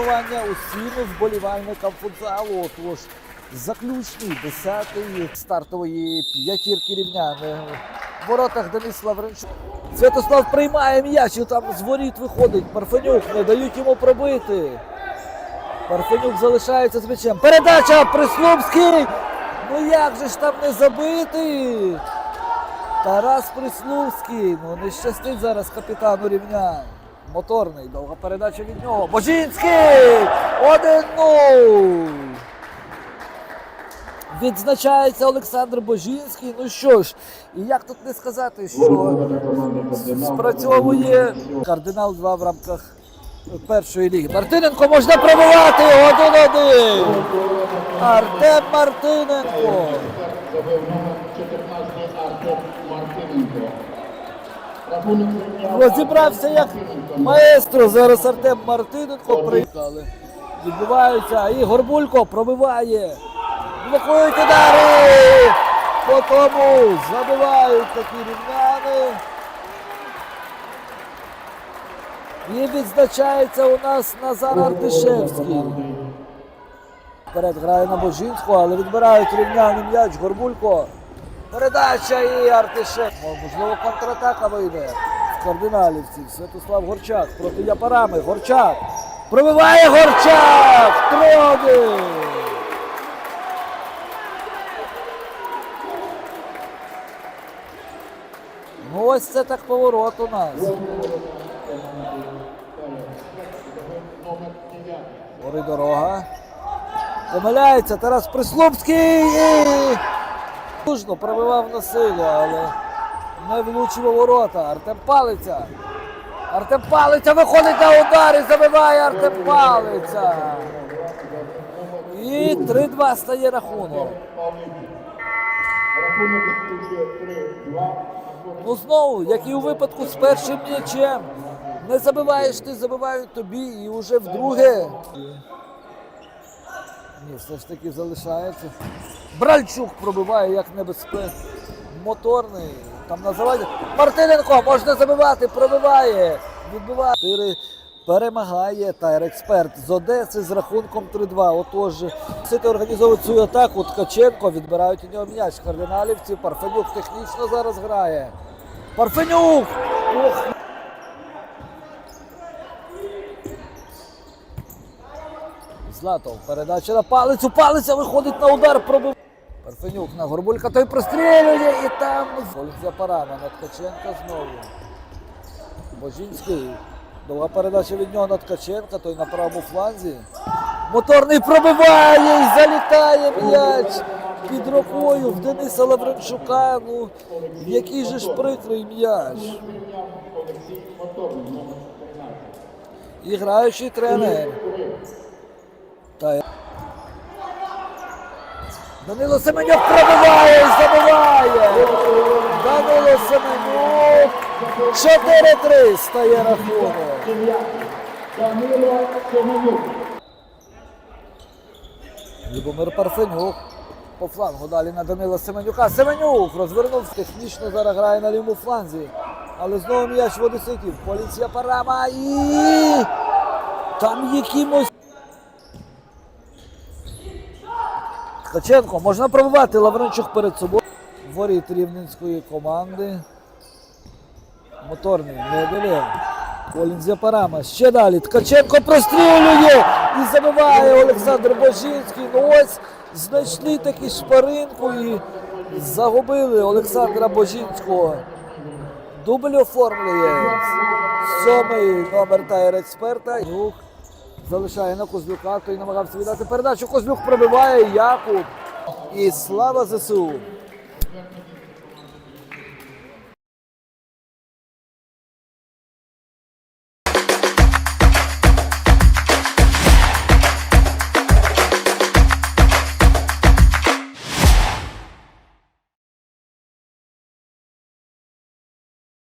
вітання усім вболівальникам футзалу. Тож заключний десятий стартової п'ятірки рівняни. В воротах Денис Лавренчук. Святослав приймає м'яч і там з воріт виходить. Парфенюк не дають йому пробити. Парфенюк залишається з м'ячем. Передача Прислупський! Ну як же ж там не забити? Тарас Прислуцький, ну не щастить зараз капітану рівня. Моторний, довга передача від нього. Божінський! 1-0! Відзначається Олександр Божінський. Ну що ж, і як тут не сказати, що спрацьовує кардинал 2 в рамках першої ліги. Мартиненко можна пробивати 1-1. Артем Мартиненко. Розібрався як маестро. Зараз Артем Мартиненко приїхали. Відбуваються. І Горбулько пробиває. Блокують удари. По тому забивають такі рівняни. І відзначається у нас Назар Артишевський. Вперед грає на Божинську, але відбирають рівняний м'яч Горбулько. Передача і Артишев. Можливо, контратака вийде в кардиналівців. Святослав Горчак проти Япарами. Горчак. Пробиває Горчак! Троди! Ну ось це так поворот у нас. Гори дорога. Помиляється Тарас Прислупський. Слушно пробивав на силу, але не влучив ворота. Артем Палиця. Артем Палиця виходить на удар і забиває Артем Палиця. І 3-2 стає рахунок. Рахунок закінчує 3-2. Ну знову, як і у випадку з першим м'ячем. Не забиваєш ти, забивають тобі і вже вдруге. Ні, все ж таки залишається. Бральчук пробиває як небезпечно. Моторний. Там на заваді. Мартиненко можна забивати, пробиває. Відбиває. Перемагає тайр експерт з Одеси з рахунком 3-2. Отож, Сити організовують цю атаку. Ткаченко відбирають у нього м'яч. Кардиналівці. Парфенюк технічно зараз грає. Парфенюк! Ох, Златов. Передача на палицю. Палиця виходить на удар. Пробив. Парфенюк на Горбулька. Той прострілює і там. Олексія Парама на Ткаченка знову. Божінський. Довга передача від нього на Ткаченка, той на правому фланзі. Моторний пробиває і залітає м'яч під рукою в Дениса Лавренчука. Ну, який же ж прикрий м'яч. Олексій Моторний, номер 13. І граючий тренер. Данило Семенюк пробиває і забиває. Данило Семенюк. 4-3 стає рахунок. Данило. Любомир Парфенюк. По флангу далі на Данила Семенюка. Семенюк розвернувся. Технічно зараз грає на лівому фланзі. Але знову м'яч в Одеситів. Поліція Парама і там якимось. Ткаченко можна пробивати Лавренчук перед собою. Воріт рівненської команди. Моторний, не. Колін Зяпарама. Ще далі. Ткаченко прострілює і забиває Олександр Божинський. Ну ось знайшли таки шпаринку і загубили Олександра Божинського. Дубль оформлює сьомий номер тайр експерта залишає на Козлюка, той намагався віддати передачу. Козлюк пробиває Якуб. І слава ЗСУ.